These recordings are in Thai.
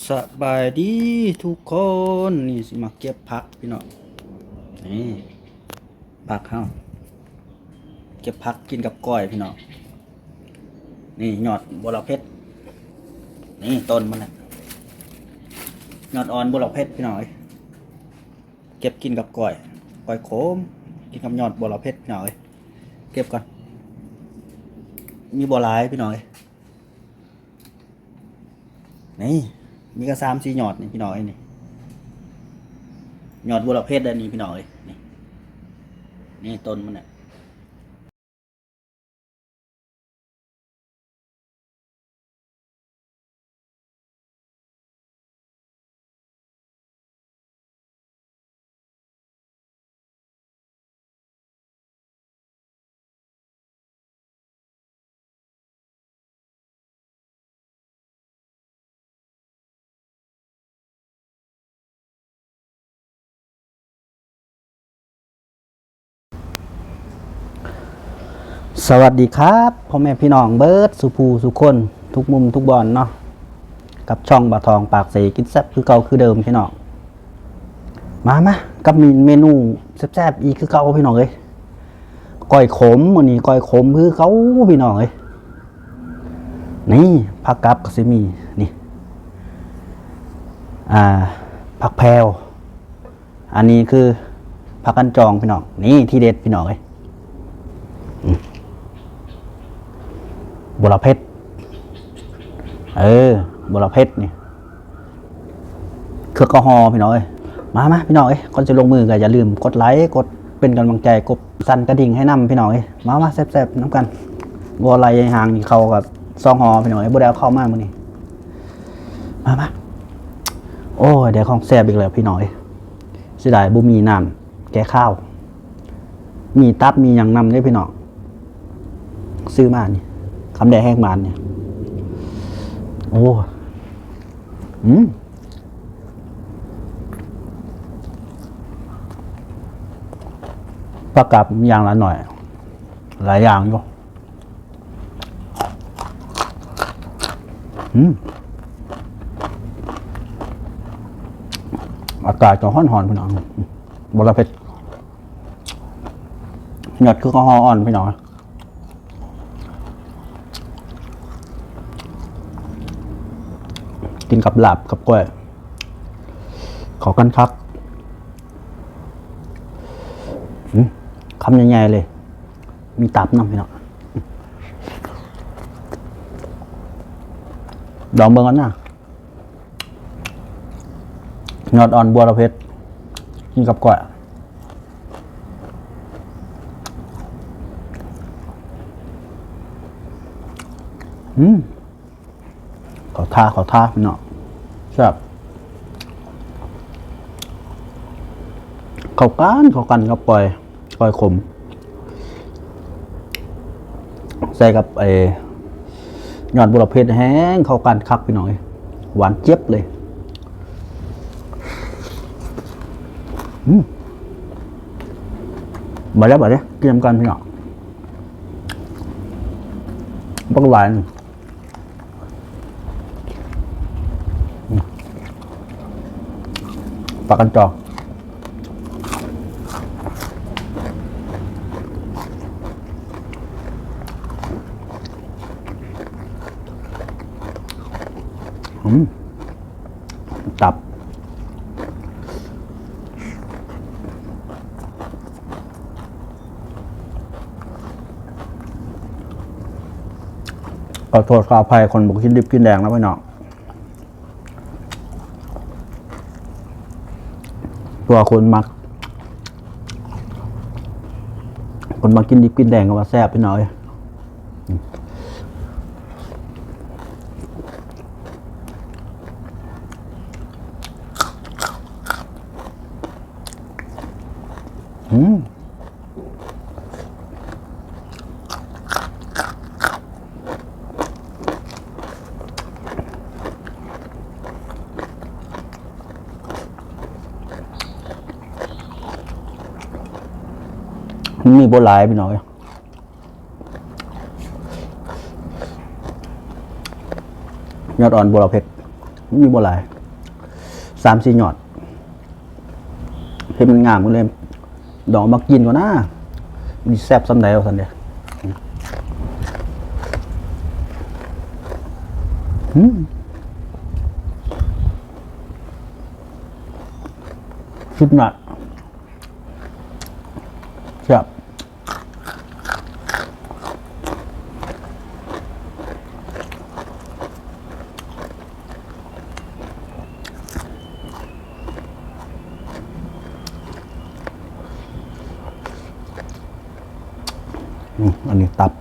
สบายดีทุกคนนี่สิมาเก็บผักพี่น้องนี่ผักเฮาเก็บผักกินกับก้อยพี่น้องนี่ยอดบัวลาเพชรนี่ต้นมันนะยอดอ่อนบัวลาเพชรพี่น้องเอ้ยเก็บกินกับก้อยก้อยโขมกินกับยอดบัวลาเพชรพี่น้องเอ้ยเก็บก่อนมีบัวลายพี่น้องเอ้ยนี่ มีกระซามสีหยอดนี่พี่น้อยนี่หยอดบัวเพชรอันนี้พี่น้อยนี่นี่ต้นมันเนี่ย สวัสดีครับพ่อแม่พี่น้องเบิร์ดสุภูสุคน ทุกมุมทุกบอลเนาะกับช่องบะทองปากเสกินแซ่บคือเก่าคือเดิมพี่น้องมามากับมีเมนูแซ่บๆอีกคือเก่าพี่น้องเอ้ยก้อยขมวันนี้ก้อยขมคือเขาพี่น้องเอ้ยนี่ผักกับกสิมีนี่อ่าผักแพรวอันนี้คือผักกันจองพี่น้องนี่ที่เด็ดพี่น้องเอ้ย บัวเพชรเออบัวเพชรนี่เครือกระหอพี่น้อยมามาพี่น้อยก่อนจะลงมือก็อย่าลืมกดไลค์กดเป็นกำลังใจกดสั่นกระดิ่งให้นำพี่น้อยมามาแซ่บๆน้ำกันบัวลายห่างนี่เขากับซองหอพี่น้อยบัวแดวเข้ามากมื้อนี้มามาโอ้ยเดี๋ยวของแซ่บอีกแล้วพี่น้อยเสียดายบ่มีน้ำแกงข้าว มีตับมียังนำได้พี่น้องซื้อมานี่ำแดงแห้งมันเนี่ย โอ้อืมประกับอย่างละหน่อย หลายอย่างอยู่อืมอากาศก็ห้อนหอนๆพี่น้องบลเพชรหยดคือก็ฮออ่อนพี่น้อง กินกับหลับกับกล้วย ขอกันครับคำใหญ่ๆเลย มีตับน้ำพี่น้องลองเบิ่งกันนะยอดอ่อนบัวระเพ็ดกินกับกล้วยอืม ขอท่าขอท่าพี่น้องครับเขากันเขากันกับปล่อยปล่อยขม ใส่กับไอ้ยอดบุรเพชรแห้งเขากันคักพี่น้อย หวานเจี๊ยบเลยมาแล้วมาแล้วกินกันพี่น้องปักหวาน ปากกันจองอืมตับ ขอโทษขออภัยคนบอกกินดิบกินแดงนะพี่น้อง ตัวคนมัก คนมากินดิบกินแดงก็ว่าแซ่บไปหน่อย อืม มีโบหลายไปหน่อยยอดอ่อนบัวเพชรมีบ่หลายสามสี่ยอดเห็นมันงามกันเลย ดอกมากินก่อนนะมีแซ่บซ้ำใดเอาสันเดียสุดหนัดครับ อันนี้ตับ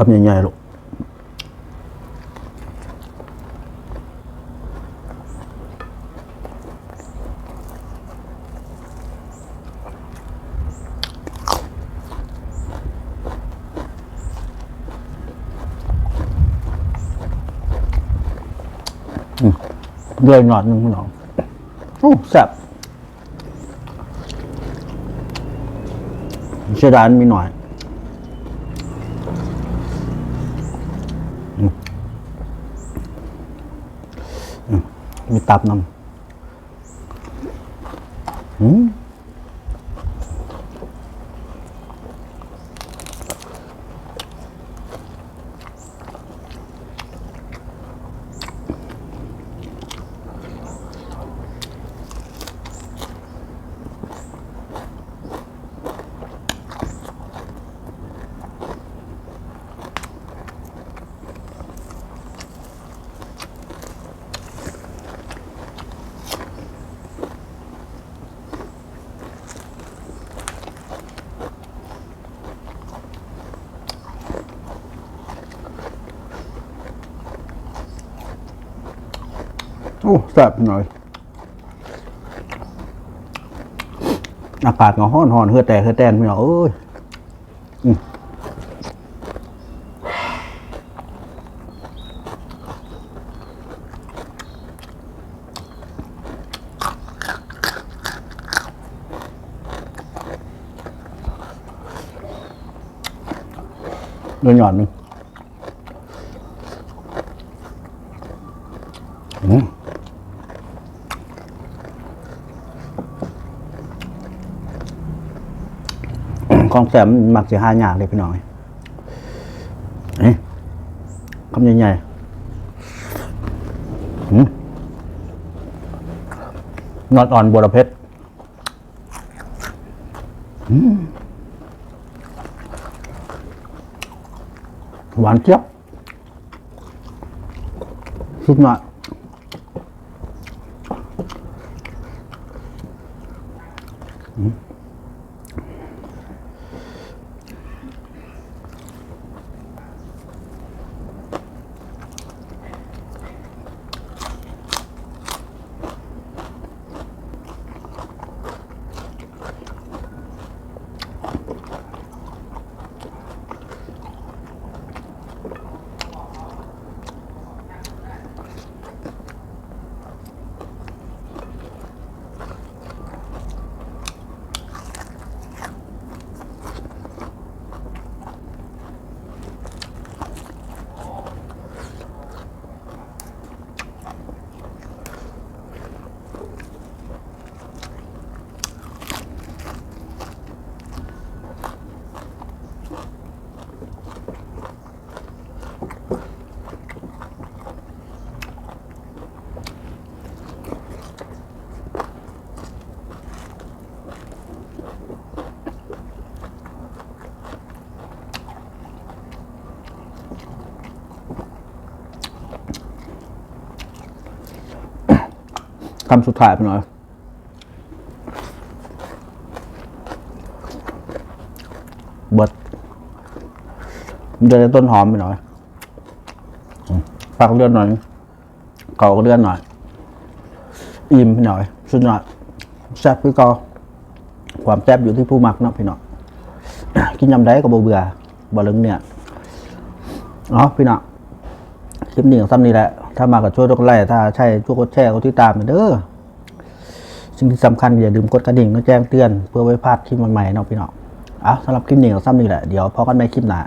คำใหญ่ๆลูกอืมเดือยหนอดหนึ่งพี่น้องโอ้แซ่บเชดานมีหน่อย มีตับนำอืม อ้แซ่บหน่อย อากาศก็ห้อนหอนเฮือแต่เฮือแตนพี่น้องเอ้ยอืมเดือหย่อนหนึง ของแซมมักจะหายากเลยพี่น้องเอ้ยคำใหญ่ๆนอดอ่อนบัวระเพ็ดหวานเจี๊ยบสุดหน่อยอด คำสุดท้ายพี่น้อยเบิดมันจะได้ต้นหอมไปหน่อยฟักเลือนหน่อยเกาก็เลือนหน่อย อิ่มไปหน่อย สุดยอดแซ่บคือเกาความแซ่บอยู่ที่ผู้มักเนาะพี่น้องกินยำได้ก็บเบื่อบ่ลึงเนี่ยเนาะพี่น้องคลิปนี้ของซ้ำนี้แหละ ถ้ามากับช่วยกดไล่ถ้าใช่ช่วยกดแชร์กดติดตามเด้อสิ่งที่สำคัญอย่าลืมกดกระดิ่งก็แจ้งเตือน เพื่อไว้พลาดคลิปใหม่ๆเนาะพี่น้องเอาสำหรับคลิปนี้ก็ซ้ำนี่แหละเดี๋ยวพอกันใหม่คลิปหน้า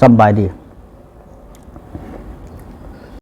สบายดี